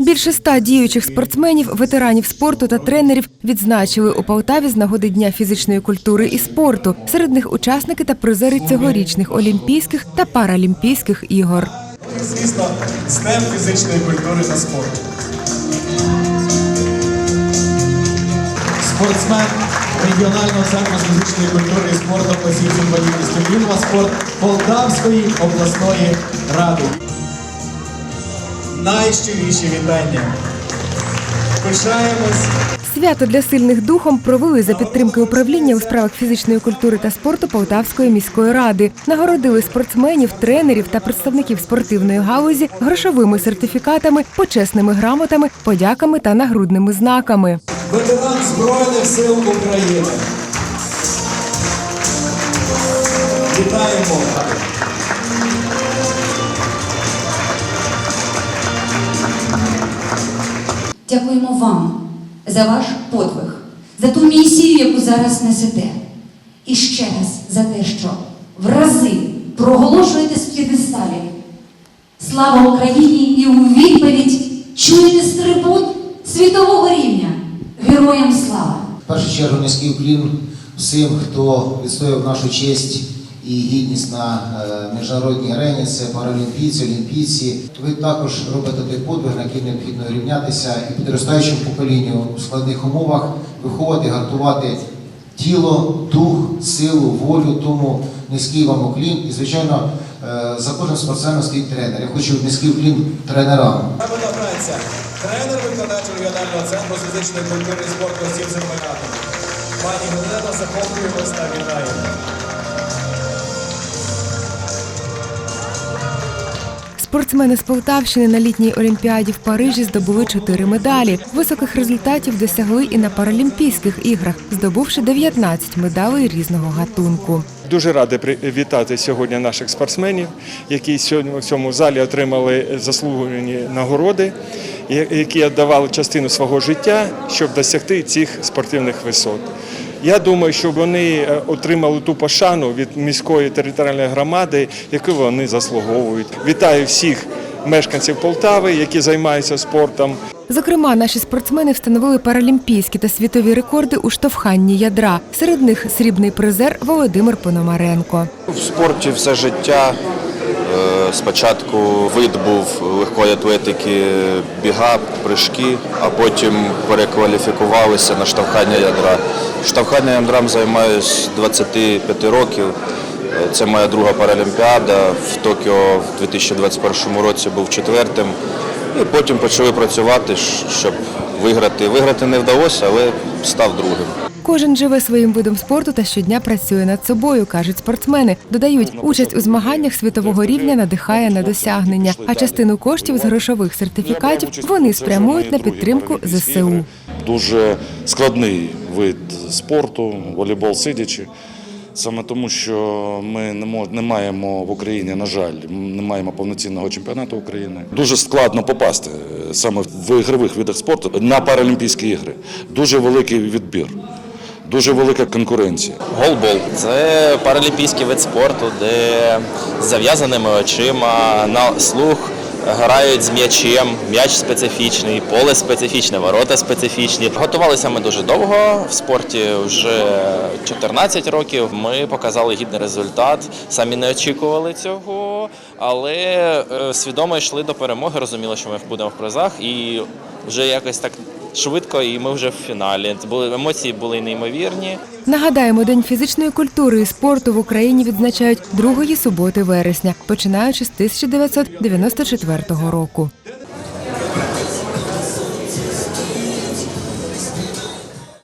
Більше ста діючих спортсменів, ветеранів спорту та тренерів відзначили у Полтаві з нагоди Дня фізичної культури і спорту. Серед них учасники та призери цьогорічних Олімпійських та Паралімпійських ігор. Звісно, з Днем фізичної культури та спорту. Спортсмен регіонального центру з фізичної культури і спорту осіб з інвалідністю Інва спорт Полтавської обласної ради. Найщиріші вітання. Пишаємось. Свято для сильних духом провели за підтримки управління у справах фізичної культури та спорту Полтавської міської ради. Нагородили спортсменів, тренерів та представників спортивної галузі грошовими сертифікатами, почесними грамотами, подяками та нагрудними знаками. Ветеран Збройних сил України. Вітаємо! Дякуємо вам за ваш подвиг, за ту місію, яку зараз несете. І ще раз за те, що в рази проголошуєте з п'єдесталів. Слава Україні і у відповідь чуєте з трибун світового рівня. Героям слава! В першу чергу низький уклін всім, хто відстояв нашу честь і гідність на е, міжнародній арені. Це паралімпійці, олімпійці. Ви також робите той подвиг, на який необхідно рівнятися і підростаючому поколінню в складних умовах виховувати, гартувати тіло, дух, силу, волю. Тому низький вам уклін. І, звичайно, е, за кожним спортсменом стоїть тренер. Я хочу низький уклін тренерам. Праця. Тренер викладач регіонального центру з фізичної культури і спорту осіб з. Пані Галина, захоплюємось та вітаємо. Спортсмени з Полтавщини на літній олімпіаді в Парижі здобули чотири медалі. Високих результатів досягли і на Паралімпійських іграх, здобувши 19 медалей різного гатунку. Дуже радий привітати сьогодні наших спортсменів, які сьогодні в цьому залі отримали заслужені нагороди, які віддавали частину свого життя, щоб досягти цих спортивних висот. Я думаю, що вони е, отримали ту пошану від міської територіальної громади, яку вони заслуговують. Вітаю всіх мешканців Полтави, які займаються спортом. Зокрема, наші спортсмени встановили паралімпійські та світові рекорди у штовханні ядра. Серед них срібний призер Володимир Пономаренко. В спорті все життя. Спочатку вид був легкої атлетики, біга, прыжки, а потім перекваліфікувалися на штовхання ядра. Штовханням ядром займаюся 25 років. Це моя друга паралімпіада. В Токіо в 2021 році був четвертим. І потім почали працювати, щоб виграти. Виграти не вдалося, але став другим. Кожен живе своїм видом спорту та щодня працює над собою, кажуть спортсмени. Додають, участь у змаганнях світового рівня надихає на досягнення, а частину коштів з грошових сертифікатів вони спрямують на підтримку ЗСУ. дуже складний вид спорту, волейбол сидячи. Саме тому, що ми не маємо в Україні, на жаль, не маємо повноцінного чемпіонату України. Дуже складно попасти е, саме в ігрових видах спорту на Паралімпійські ігри. Дуже великий відбір, дуже велика конкуренція. Голбол це паралімпійський вид спорту, де з зав'язаними очима на слух грають з м'ячем. М'яч специфічний, поле специфічне, ворота специфічні. Готувалися ми дуже довго. В спорті вже 14 років. Ми показали гідний результат. Самі не очікували цього, але е, свідомо йшли до перемоги. Розуміли, що ми будемо в призах, і вже якось так швидко, і ми вже в фіналі. Були емоції були неймовірні. Нагадаємо, День фізичної культури і спорту в Україні відзначають другої суботи вересня, починаючи з 1994 року.